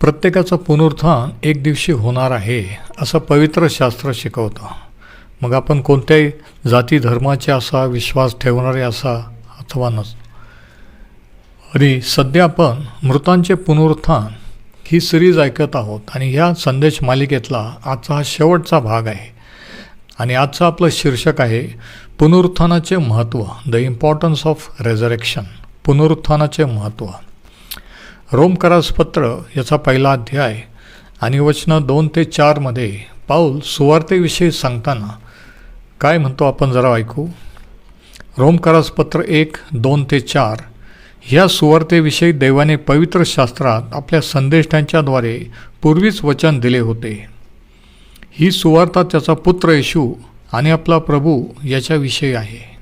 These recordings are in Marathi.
प्रत्येकाचं पुनरुत्थान एक दिवशी होणार आहे असं पवित्र शास्त्र शिकवतं. मग आपण कोणत्याही जाती धर्माचे असा विश्वास ठेवणारे असा अथवा नस. आणि सध्या आपण मृतांचे पुनरुत्थान ही सिरीज ऐकत आहोत आणि ह्या संदेश मालिकेतला आजचा हा शेवटचा भाग आहे. आणि आजचं आपलं शीर्षक आहे पुनरुत्थानाचे महत्त्व द इम्पॉर्टन्स ऑफ रेझरेक्शन पुनरुत्थानाचे महत्त्व. रोमकरासपत्र याचा पहिला अध्याय आणि वचनं दोन ते चारमध्ये पाऊल सुवार्तेविषयी सांगताना काय म्हणतो आपण जरा ऐकू? रोमकरासपत्र एक दोन ते चार ह्या सुवार्तेविषयी देवाने पवित्र शास्त्रात आपल्या संदेष्टांच्याद्वारे पूर्वीच वचन दिले होते. ही सुवार्ता त्याचा पुत्र येशू आणि आपला प्रभू याच्याविषयी आहे.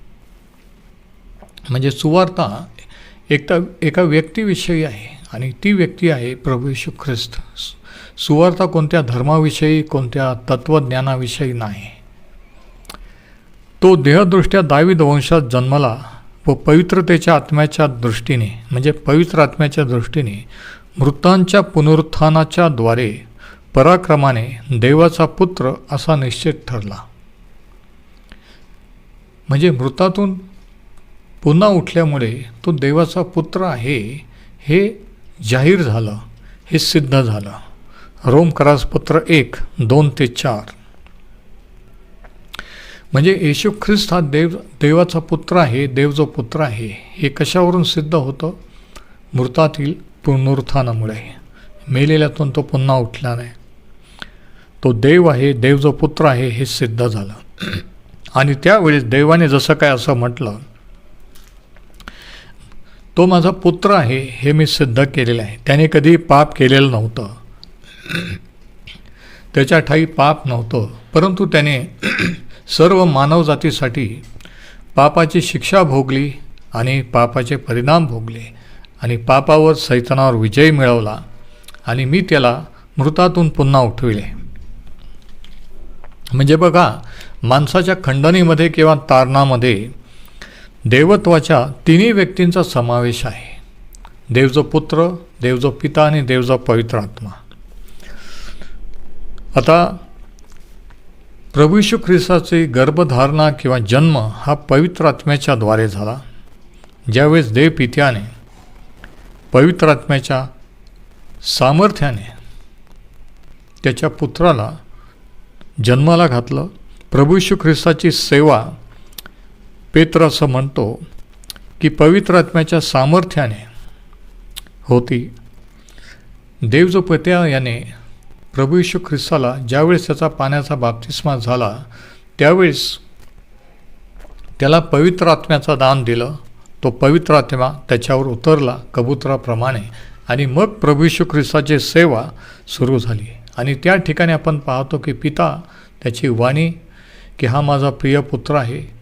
म्हणजे सुवार्ता एकटा एका व्यक्तीविषयी आहे. आणि ती व्यक्ती आहे प्रभू येशू ख्रिस्त. सुवार्ता कोणत्या धर्माविषयी कोणत्या तत्त्वज्ञानाविषयी नाही. तो देहदृष्ट्या दाविद वंशात जन्मला व पवित्रतेच्या आत्म्याच्या दृष्टीने म्हणजे पवित्र आत्म्याच्या दृष्टीने मृतांच्या पुनरुत्थानाच्या द्वारे पराक्रमाने देवाचा पुत्र असा निश्चित ठरला. म्हणजे मृतातून पुन्हा उठल्यामुळे तो देवाचा पुत्र आहे हे जाहीर झालं हे सिद्ध झालं. रोम करासपत्र एक दोन ते चार. म्हणजे येशू ख्रिस्त हा देव देवाचा पुत्र आहे देव जो पुत्र आहे हे कशावरून सिद्ध होतं? मृतातील पुनरुत्थानामुळे. मेलेल्यातून तो पुन्हा उठला नाही. तो देव आहे देव जो पुत्र आहे हे सिद्ध झालं. आणि त्यावेळेस देवाने जसं काय असं म्हटलं तो माझा पुत्र आहे हे मी सिद्ध केलेलं आहे. त्याने कधी पाप केलेलं नव्हतं. त्याच्या ठाई पाप नव्हतं. परंतु त्याने सर्व मानवजातीसाठी पापाची शिक्षा भोगली आणि पापाचे परिणाम भोगले आणि पापावर सैतानावर विजय मिळवला आणि मी त्याला मृतातून पुन्हा उठविले. म्हणजे बघा माणसाच्या खंडणीमध्ये किंवा तारणामध्ये देवत्वाच्या तिन्ही व्यक्तींचा समावेश आहे. देवजो पुत्र देवजो पिता आणि देवजो पवित्र आत्मा. आता प्रभू यशू ख्रिस्ताची गर्भधारणा किंवा जन्म हा पवित्र आत्म्याच्या द्वारे झाला. ज्यावेळेस देव पित्याने पवित्र आत्म्याच्या सामर्थ्याने त्याच्या पुत्राला जन्माला घातलं प्रभू यशू ख्रिस्ताची सेवा पेत्र असं म्हणतो की पवित्र आत्म्याच्या सामर्थ्याने होती. देव जो पत्या याने प्रभू यशू ख्रिस्ताला ज्यावेळेस त्याचा पाण्याचा बाप्तिस्मा झाला त्यावेळेस त्याला पवित्र आत्म्याचा दान दिलं. तो पवित्र आत्मा त्याच्यावर उतरला कबुतराप्रमाणे आणि मग प्रभू यशू ख्रिस्ताची सेवा सुरू झाली. आणि त्या ठिकाणी आपण पाहतो की पिता त्याची वाणी की हा माझा प्रिय पुत्र आहे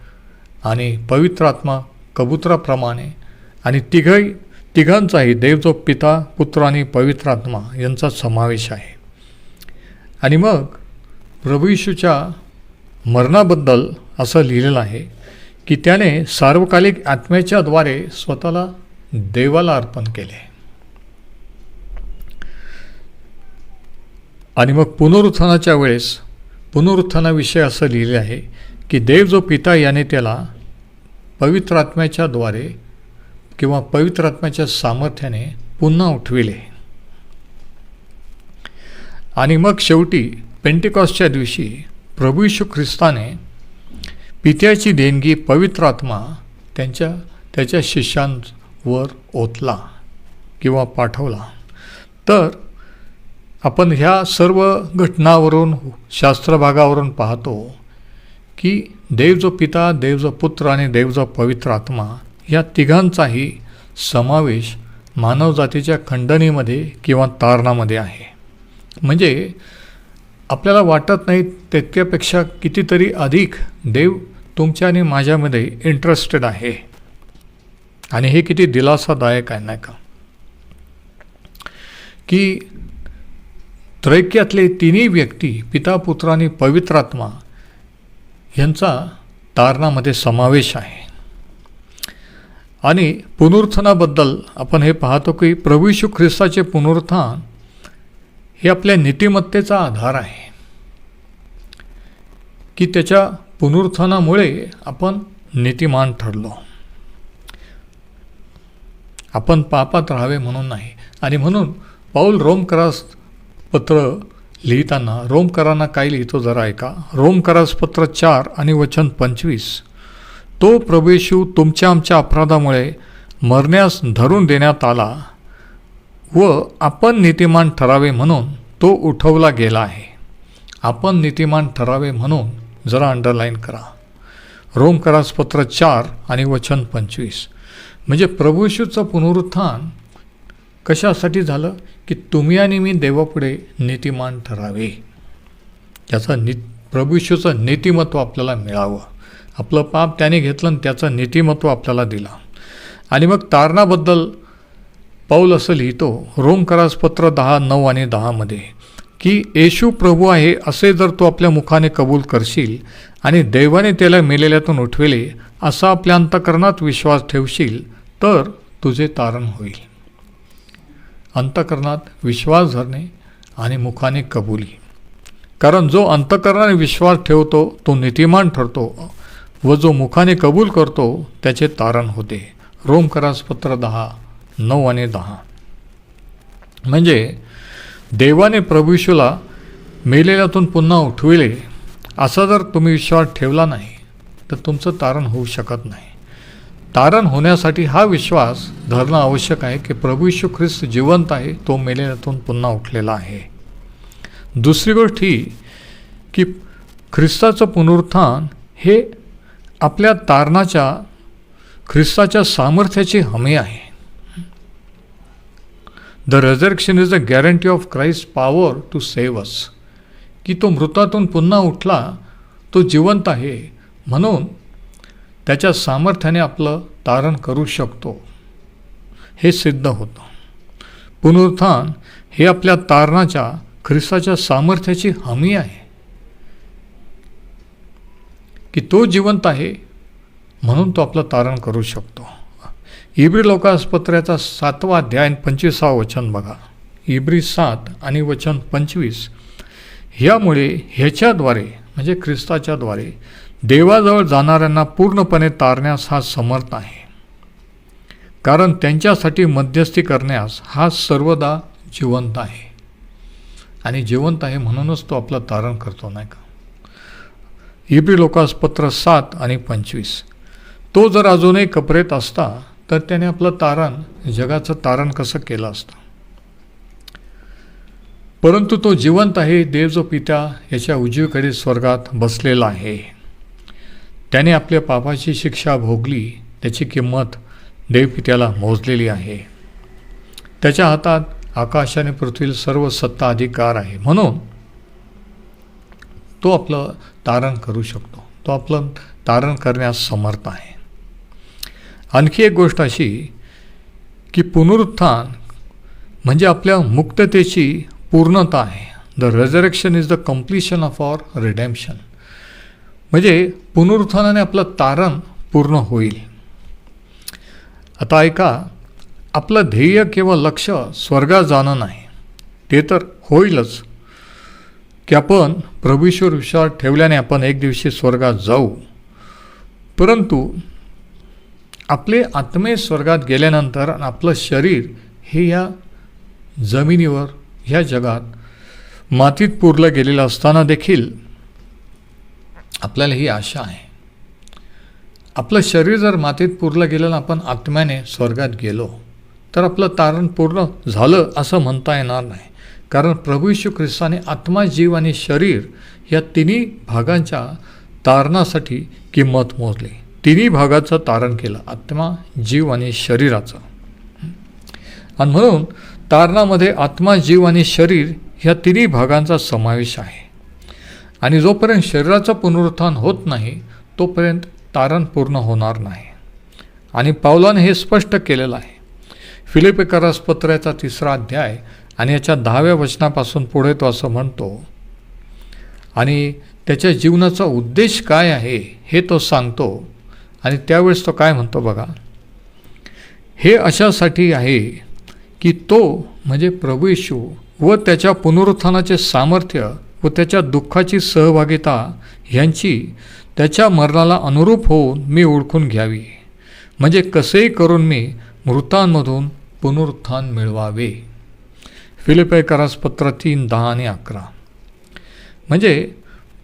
आणि पवित्र आत्मा कबुतराप्रमाणे. आणि तिघही तिघांचाही देव जो पिता पुत्र आणि पवित्र आत्मा यांचा समावेश आहे. आणि मग प्रभू येशूच्या मरणाबद्दल असं लिहिलेलं आहे की त्याने सार्वकालिक आत्म्याच्याद्वारे स्वतःला देवाला अर्पण केले. आणि मग पुनरुत्थानाच्या वेळेस पुनरुत्थानाविषयी असं लिहिले आहे की देव जो पिता याने त्याला पवित्र आत्म्याच्या द्वारे किंवा पवित्र आत्म्याच्या सामर्थ्याने पुन्हा उठविले. आणि मग शेवटी पेंटिकॉसच्या दिवशी प्रभू यशू ख्रिस्ताने पित्याची देणगी पवित्र आत्मा त्यांच्या त्याच्या शिष्यांवर ओतला किंवा पाठवला. तर आपण ह्या सर्व घटनावरून शास्त्रभागावरून पाहतो की देव जो पिता देव जो पुत्र आणि देव जो पवित्र आत्मा या तिघांचाही समावेश मानवजातीच्या खंडणीमध्ये किंवा तारणामध्ये आहे. म्हणजे आपल्याला वाटत नाही तितक्यापेक्षा कितीतरी अधिक देव तुमच्या आणि माझ्यामध्ये इंटरेस्टेड आहे. आणि हे किती दिलासादायक आहे नाही का? की त्रैक्यातले तिन्ही व्यक्ती पिता पुत्र आणि पवित्रात्मा यांचा तारणामध्ये समावेश आहे. आणि पुनरुत्थानाबद्दल आपण हे पाहतो की प्रभू यशू ख्रिस्ताचे पुनरुत्थान हे आपल्या नीतिमत्तेचा आधार आहे. की त्याच्या पुनरुत्थानामुळे आपण नीतिमान ठरलो. आपण पापात राहावे म्हणून नाही. आणि म्हणून पाऊल रोमकरास पत्र लिहिताना रोमकरांना काय लिहितो जरा ऐका. रोमकरास पत्र चार आणि वचन पंचवीस. तो प्रवेशू तुमच्या आमच्या अपराधामुळे मरण्यास धरून देण्यात आला व आपण नीतिमान ठरावे म्हणून तो उठवला गेला आहे. आपण नीतिमान ठरावे म्हणून जरा अंडरलाईन करा. रोमकरास पत्र चार आणि वचन पंचवीस. म्हणजे प्रभूशूचं पुनरुत्थान कशासाठी झालं? की तुम्ही आणि मी देवापुढे नीतिमान ठरावे. त्याचं नि प्रभू नीतिमत्व आपल्याला मिळावं. आपलं पाप त्याने घेतलं आणि त्याचं नीतिमत्व आपल्याला दिलं. आणि मग तारणाबद्दल पाऊल असं लिहितो रोमकरास पत्र दहा नऊ आणि दहामध्ये की येशू प्रभू आहे असे जर तू आपल्या मुखाने कबूल करशील आणि देवाने त्याला मेलेल्यातून उठवेले असा आपल्या अंतकरणात विश्वास ठेवशील तर तुझे तारण होईल. अंतकरणात विश्वास धरणे आणि मुखाने कबुली. कारण जो अंतकरणाने विश्वास ठेवतो तो नीतिमान ठरतो व जो मुखाने कबूल करतो त्याचे तारण होते. रोमकरासपत्र दहा नऊ आणि दहा. म्हणजे देवाने प्रभूशूला मेलेल्यातून पुन्हा उठविले. असा जर तुम्ही विश्वास ठेवला नाही तर तुमचं तारण होऊ शकत नाही. तारण होण्यासाठी हा विश्वास धरणं आवश्यक आहे की प्रभू यशू ख्रिस्त जिवंत आहे तो मेलेल्यातून पुन्हा उठलेला आहे. दुसरी गोष्ट ही की ख्रिस्ताचं पुनरुत्थान हे आपल्या तारणाच्या ख्रिस्ताच्या सामर्थ्याची हमी आहे. The resurrection is the guarantee of Christ power to save us की तो मृतातून पुन्हा उठला तो जिवंत आहे म्हणून त्याच्या सामर्थ्याने आपलं तारण करू शकतो. हे सिद्ध होतं. पुनरुत्थान हे आपल्या तारणाच्या ख्रिस्ताच्या सामर्थ्याची हमी आहे. की तो जिवंत आहे म्हणून तो आपलं तारण करू शकतो. इब्री लोकासपत्र्याचा सातवा अध्याय आणि पंचवीसावं वचन बघा. इब्री सात आणि वचन पंचवीस. ह्यामुळे ह्याच्याद्वारे म्हणजे ख्रिस्ताच्याद्वारे देवाजवळ जाणाऱ्यांना पूर्णपणे तारण्यास हा समर्थ आहे. कारण त्यांच्यासाठी मध्यस्थी करण्यास हा सर्वदा जिवंत आहे. आणि जिवंत आहे म्हणूनच तो आपलं तारण करतो नाही का? इब्री लोकास पत्र सात आणि पंचवीस. तो जर अजूनही कपरेत असता तर त्याने आपलं तारण जगाचं तारण कसं केलं असतं? परंतु तो जिवंत आहे देव जो पित्या याच्या उजवीकडे स्वर्गात बसलेला आहे. त्याने आपल्या पापाची शिक्षा भोगली त्याची किंमत देवपित्याला मोजलेली आहे. त्याच्या हातात आकाश आणि पृथ्वीला सर्व सत्ता अधिकार आहे. म्हणून तो आपलं तारण करू शकतो. तो आपलं तारण करण्यास समर्थ आहे. आणखी एक गोष्ट अशी की पुनरुत्थान म्हणजे आपल्या मुक्ततेची पूर्णता आहे. The resurrection is the completion of our redemption म्हणजे पुनरुत्थानाने आपलं तारण पूर्ण होईल. आता ऐका आपलं ध्येय किंवा लक्ष स्वर्गात जाणं नाही. ते तर होईलच. की आपण प्रभूश्वर विश्वास ठेवल्याने आपण एक दिवशी स्वर्गात जाऊ. परंतु आपले आत्मे स्वर्गात गेल्यानंतर आपलं शरीर हे या जमिनीवर ह्या जगात मातीत पुरलं गेलेलं असताना देखील आपल्याला ही आशा आहे. आपलं शरीर जर मातीत पुरलं गेलं आपण आत्म्याने स्वर्गात गेलो तर आपलं तारण पूर्ण झालं असं म्हणता येणार नाही. कारण प्रभू यशू ख्रिस्ताने आत्मा जीव आणि शरीर या तिन्ही भागांच्या तारणासाठी किंमत मोजली. तिन्ही भागाचं तारण केलं आत्मा जीव आणि शरीराचं. आणि म्हणून तारणामध्ये आत्मा जीव आणि शरीर ह्या तिन्ही भागांचा समावेश आहे. आणि जोपर्यंत शरीराचं पुनरुत्थान होत नाही तोपर्यंत तारण पूर्ण होणार नाही. आणि पावलाने हे स्पष्ट केलेलं आहे. फिलिपिकरास पत्र्याचा तिसरा अध्याय आणि याच्या दहाव्या वचनापासून पुढे तो असं म्हणतो आणि त्याच्या जीवनाचा उद्देश काय आहे हे तो सांगतो. आणि त्यावेळेस तो काय म्हणतो बघा हे अशासाठी आहे की तो म्हणजे प्रभू येशू व त्याच्या पुनरुत्थानाचे सामर्थ्य व त्याच्या दुःखाची सहभागिता ह्यांची त्याच्या मरणाला अनुरूप होऊन मी ओळखून घ्यावी. म्हणजे कसेही करून मी मृतांमधून पुनरुत्थान मिळवावे. फिलिपेकरास पत्र तीन दहा आणि अकरा. म्हणजे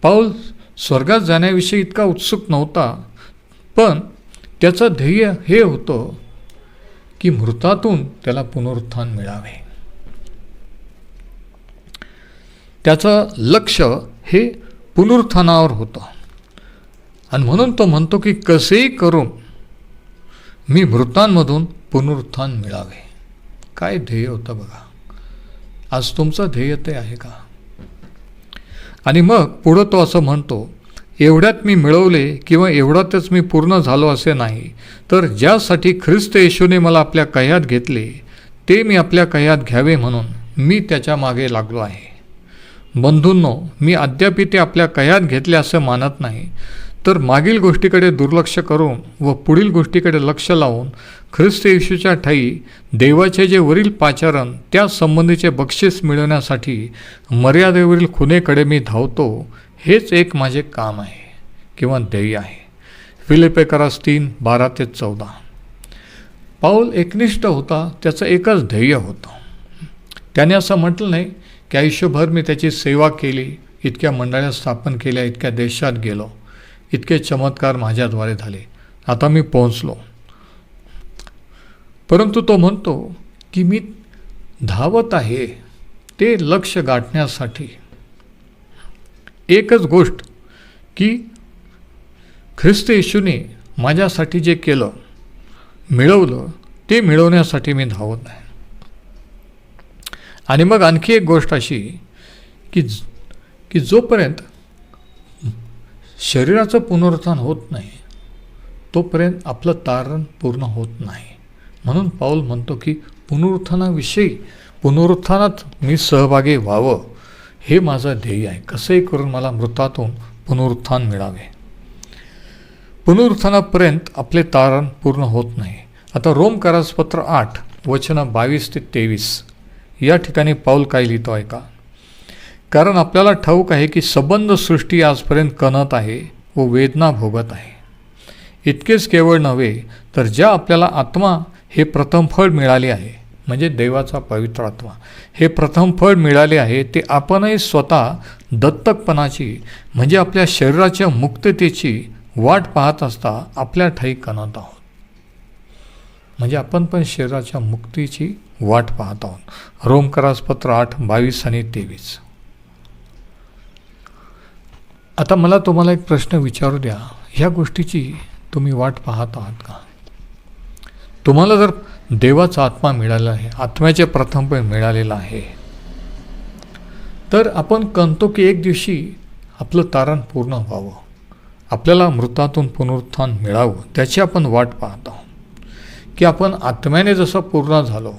पाऊल स्वर्गात जाण्याविषयी इतका उत्सुक नव्हता पण त्याचं ध्येय हे होतं की मृतातून त्याला पुनरुत्थान मिळावे. त्याचं लक्ष हे पुनरुत्थानावर होतं. आणि म्हणून तो म्हणतो की कसेही करून मी मृतांमधून पुनरुत्थान मिळावे. काय ध्येय होतं बघा. आज तुमचं ध्येय ते आहे का? आणि मग पुढं तो असं म्हणतो एवढ्यात मी मिळवले किंवा एवढ्यातच मी पूर्ण झालो असे नाही तर ज्यासाठी ख्रिस्त येशूने मला आपल्या कह्यात घेतले ते मी आपल्या कह्यात घ्यावे म्हणून मी त्याच्यामागे लागलो आहे. बंधूंनो मी अद्यापि ते आपल्या कयात घेतले असं मानत नाही. तर मागील गोष्टीकडे दुर्लक्ष करून व पुढील गोष्टीकडे लक्ष लावून ख्रिस्त येशूच्या ठाई देवाचे जे वरील पाचारण त्या संबंधीचे बक्षीस मिळवण्यासाठी मर्यादेवरील खुनेकडे मी धावतो हेच एक माझे काम आहे किंवा ध्येय आहे. फिलिपेकरास तीन बारा ते चौदा. पाऊल एकनिष्ठ होता त्याचं एकच ध्येय होतं. त्याने असं म्हटलं नाही की आयुष्यभर मी त्याची सेवा केली इतक्या मंडळ्या स्थापन केल्या इतक्या देशात गेलो इतके चमत्कार माझ्याद्वारे झाले. आता मी पोहोचलो. परंतु तो म्हणतो की मी धावत आहे ते लक्ष गाठण्यासाठी. एकच गोष्ट की ख्रिस्त येशूने माझ्यासाठी जे केलं मिळवलं ते मिळवण्यासाठी मी धावत आहे. आणि मग आणखी एक गोष्ट अशी की की जोपर्यंत शरीराचं पुनरुत्थान होत नाही तोपर्यंत आपलं तारण पूर्ण होत नाही. म्हणून पाऊल म्हणतो की पुनरुत्थानाविषयी पुनरुत्थानात मी सहभागी व्हावं हे माझं ध्येय आहे. कसंही करून मला मृतातून पुनरुत्थान मिळावे. पुनरुत्थानापर्यंत आपले तारण पूर्ण होत नाही. आता रोम करासपत्र आठ वचनं बावीस ते तेवीस. या ठिकाणी पाऊल काय लिहितो आहे का कारण आपल्याला ठाऊक आहे की संबंध सृष्टी आजपर्यंत कणत आहे व वेदना भोगत आहे. इतकेच केवळ नव्हे तर ज्या आपल्याला आत्मा हे प्रथम फळ मिळाले आहे म्हणजे देवाचा पवित्र आत्मा हे प्रथम फळ मिळाले आहे ते आपणही स्वतः दत्तकपणाची म्हणजे आपल्या शरीराच्या मुक्ततेची वाट पाहत असता आपल्या ठाई कणत आहोत. म्हणजे आपण पण शरीराच्या मुक्तीची वाट पाहत आहोत. रोमकरासपत्र आठ बावीस आणि तेवीस. आता मला तुम्हाला एक प्रश्न विचारू द्या. ह्या गोष्टीची तुम्ही वाट पाहत आहात का? तुम्हाला जर देवाचा आत्मा मिळाला आहे आत्म्याचे प्रथमपण मिळालेलं आहे तर आपण कणतो की एक दिवशी आपलं तारण पूर्ण व्हावं. आपल्याला मृतातून पुनरुत्थान मिळावं त्याची आपण वाट पाहत आहोत. की आपण आत्म्याने जसं पूर्ण झालो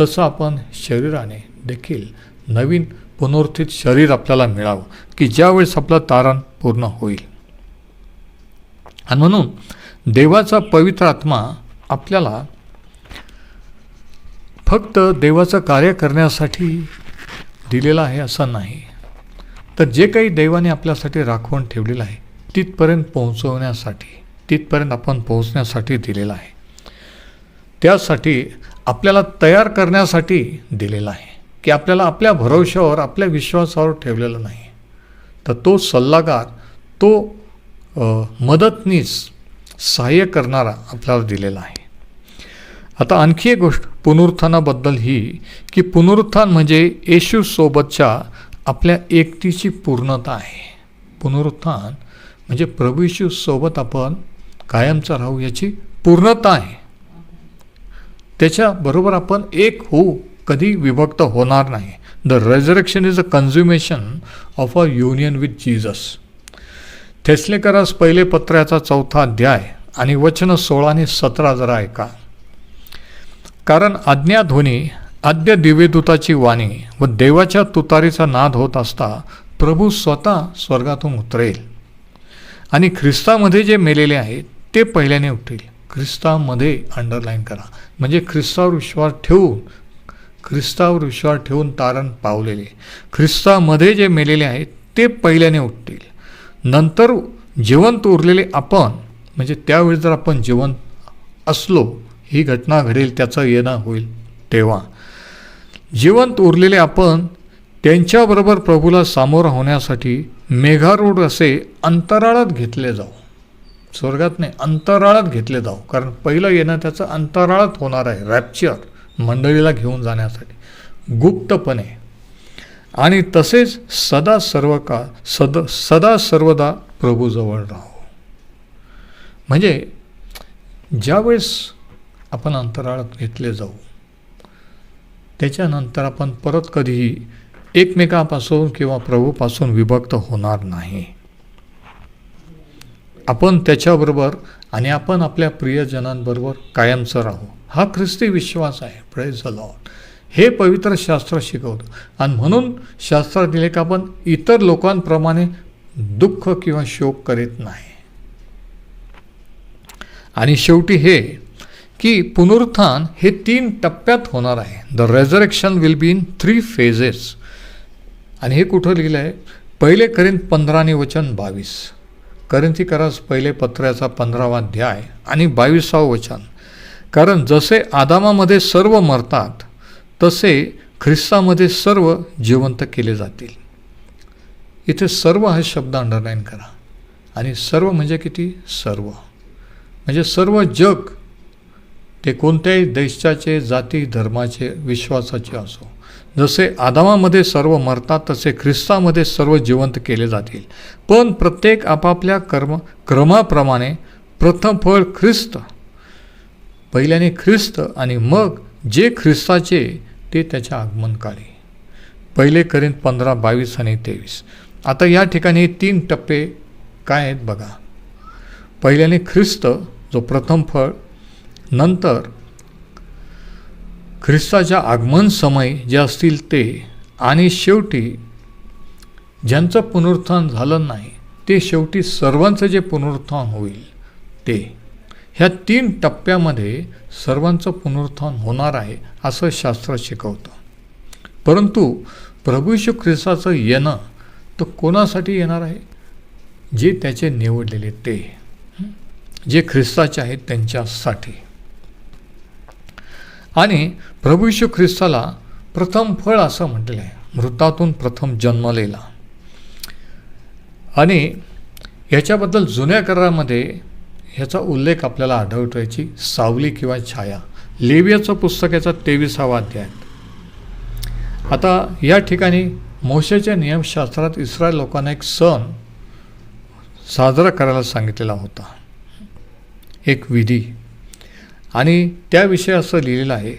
तसं आपण शरीराने देखील नवीन पुनरुत्थित शरीर आपल्याला मिळावं की ज्यावेळेस आपलं तारण पूर्ण होईल. आणि म्हणून देवाचा पवित्र आत्मा आपल्याला फक्त देवाचं कार्य करण्यासाठी दिलेलं आहे असं नाही. तर जे काही देवाने आपल्यासाठी राखवून ठेवलेलं आहे तिथपर्यंत पोहोचवण्यासाठी तिथपर्यंत आपण पोहोचण्यासाठी दिलेलं आहे. त्यासाठी आपल्याला तयार करण्यासाठी दिलेला आहे. की आपल्याला आपल्या भरोश्यावर आपल्या विश्वासावर ठेवलेलं नाही. तर तो सल्लागार तो मदतनीस सहाय्य करणारा आपल्याला दिलेला आहे. आता आणखी एक गोष्ट पुनरुत्थानाबद्दल ही की पुनरुत्थान म्हणजे येशूसोबतच्या आपल्या एकटीची पूर्णता आहे. पुनरुत्थान म्हणजे प्रभू येशूसोबत आपण कायमचा राहू याची पूर्णता आहे. त्याच्याबरोबर आपण एक होऊ कधी विभक्त होणार नाही. The resurrection is a consummation of a union with Jesus थेसलेकरास पहिले पत्राचा चौथा अध्याय आणि वचन सोळा आणि सतरा जरा ऐका. कारण आज्ञाध्वनी आद्य दिव्यदूताची वाणी व देवाच्या तुतारीचा नाद होत असता प्रभू स्वतः स्वर्गातून उतरेल. आणि ख्रिस्तामध्ये जे मेलेले आहेत ते पहिल्याने उठतील. ख्रिस्तामध्ये अंडरलाईन करा. म्हणजे ख्रिस्तावर विश्वास ठेवून ख्रिस्तावर विश्वास ठेवून तारण पावलेले. ख्रिस्तामध्ये जे मेलेले आहेत ते पहिल्याने उठतील. नंतर जिवंत उरलेले आपण म्हणजे त्यावेळी जर आपण जिवंत असलो ही घटना घडेल त्याचं येणं होईल तेव्हा. जिवंत उरलेले आपण त्यांच्याबरोबर प्रभूला सामोरं होण्यासाठी मेघारूढ असे अंतराळात घेतले जाऊ. स्वर्गात नाही अंतराळात घेतले जाऊ. कारण पहिलं येणं त्याचं अंतराळात होणार आहे. रॅप्चर मंडळीला घेऊन जाण्यासाठी. गुप्तपणे. आणि तसेच सदा सर्व का सद सदा सर्वदा प्रभूजवळ राहू. म्हणजे ज्यावेळेस आपण अंतराळात घेतले जाऊ त्याच्यानंतर आपण परत कधीही एकमेकापासून किंवा प्रभूपासून विभक्त होणार नाही. आपण त्याच्याबरोबर आणि आपण आपल्या प्रियजनांबरोबर कायमचं राहू. हा ख्रिस्ती विश्वास आहे. प्रेज द लॉर्ड हे पवित्र शास्त्र शिकवतं. आणि म्हणून शास्त्रात दिले का आपण इतर लोकांप्रमाणे दुःख किंवा शोक करीत नाही. आणि शेवटी हे की पुनरुत्थान हे तीन टप्प्यात होणार आहे. The resurrection will be in three phases आणि हे कुठं लिहिलं आहे पहिले करीन पंधराने वचन बावीस. करंथी करास पहिले पत्राचा पंधरावा अध्याय आणि बावीसावं वचन. कारण जसे आदामामध्ये सर्व मरतात तसे ख्रिस्तामध्ये सर्व जिवंत केले जातील. इथे सर्व हा शब्द अंडरलाईन करा. आणि सर्व म्हणजे किती? सर्व. म्हणजे सर्व जग ते कोणत्याही देशाचे जाती धर्माचे विश्वासाचे असो. जसे आदामामध्ये सर्व मरतात तसे ख्रिस्तामध्ये सर्व जिवंत केले जातील. पण प्रत्येक आपापल्या कर्म क्रमाप्रमाणे प्रथम फळ ख्रिस्त. पहिल्याने ख्रिस्त आणि मग जे ख्रिस्ताचे ते त्याच्या आगमनकाली. पहिले करीन पंधरा बावीस आणि तेवीस. आता या ठिकाणी तीन टप्पे काय आहेत बघा. पहिल्याने ख्रिस्त जो प्रथम फळ नंतर ख्रिस्ताच्या आगमन समय जे असतील ते. आणि शेवटी ज्यांचं पुनरुत्थान झालं नाही ते शेवटी सर्वांचं जे पुनरुत्थान होईल ते. ह्या तीन टप्प्यामध्ये सर्वांचं पुनरुत्थान होणार आहे असं शास्त्र शिकवतं. परंतु प्रभू ख्रिस्ताचं येणं तर कोणासाठी येणार आहे? जे त्याचे निवडलेले ते. जे ख्रिस्ताचे आहेत त्यांच्यासाठी. आणि प्रभू ख्रिस्ताला प्रथम फळ असं म्हटलं आहे मृतातून प्रथम जन्मलेला आणि याच्याबद्दल जुन्या करारामध्ये ह्याचा उल्लेख आपल्याला आढळतो याची सावली किंवा छाया. लेवियाचं पुस्तक याचा तेविसावा अध्याय. आता या ठिकाणी मोशेच्या नियमशास्त्रात इस्रायल लोकांना एक सण साजरा करायला सांगितलेला होता. एक विधी. आणि त्याविषयी असं लिहिलेलं आहे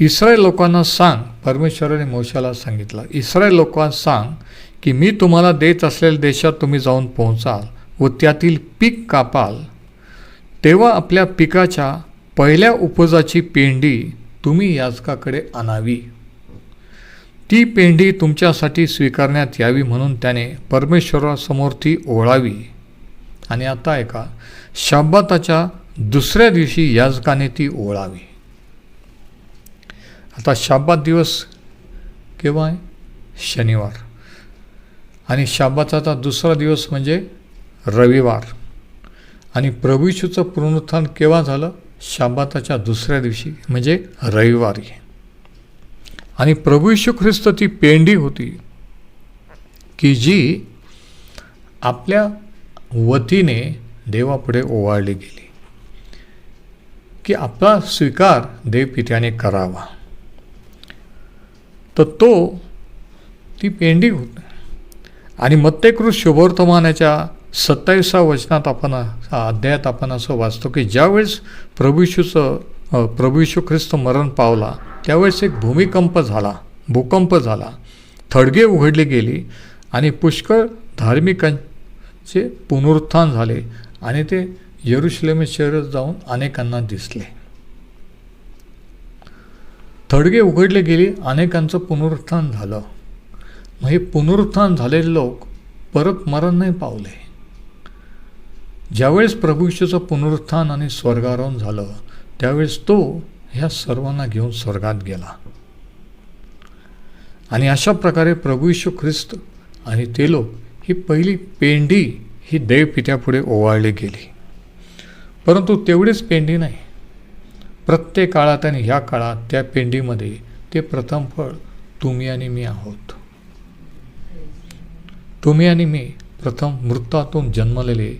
इस्रायल लोकांना सांग परमेश्वराने मोशाला सांगितलं इस्रायल लोकांना सांग की मी तुम्हाला देत असलेल्या देशात तुम्ही जाऊन पोहोचाल व त्यातील पीक कापाल. तेव्हा आपल्या पिकाच्या पहिल्या उपजाची पेंडी तुम्ही याजकाकडे आणावी. ती पेंडी तुमच्यासाठी स्वीकारण्यात यावी म्हणून त्याने परमेश्वरासमोर ती ओळावी आणि आता ऐका शाब्बाताच्या दुसऱ्या दिवशी याजकाने ती ओळावी आता शाब्बात दिवस केव्हा आहे? शनिवार. आणि शाबाताचा दुसरा दिवस म्हणजे रविवार. आणि प्रभूशूचं पुनरुत्थान केव्हा झालं? शाब्बाताच्या दुसऱ्या दिवशी म्हणजे रविवारी. आणि प्रभू यीशू ख्रिस्त ती पेंडी होती की जी आपल्या वतीने देवापुढे ओवाळली गेली. की आपला स्वीकार देवपित्याने करावा. तर तो ती पेंडी होत. आणि मत्तेकृत शुभवर्तमानाच्या सत्तावीसा वचनात आपण अध्यायात आपण असं वाचतो की ज्यावेळेस प्रभूशूचं प्रभूशू ख्रिस्त मरण पावला त्यावेळेस एक भूमिकंप झाला भूकंप झाला. थडगे उघडली गेली आणि पुष्कळ धार्मिकांचे पुनरुत्थान झाले आणि ते यरुशलेम शहरात जाऊन अनेकांना दिसले. थडगे उघडले गेले अनेकांचं पुनरुत्थान झालं. मग हे पुनरुत्थान झालेले लोक परत मरण नाही पावले. ज्यावेळेस प्रभू पुनरुत्थान आणि स्वर्गारोहण झालं त्यावेळेस तो ह्या सर्वांना घेऊन स्वर्गात गेला. आणि अशा प्रकारे प्रभूशू ख्रिस्त आणि ते लोक ही पहिली पेंडी ही देवपित्यापुढे ओवाळली गेली. परंतु तेवढीच पेंडी नाही. प्रत्येक काळात आणि ह्या काळात त्या पेंडीमध्ये ते प्रथम फळ तुम्ही आणि मी आहोत. तुम्ही आणि मी प्रथम मृतातून जन्मलेले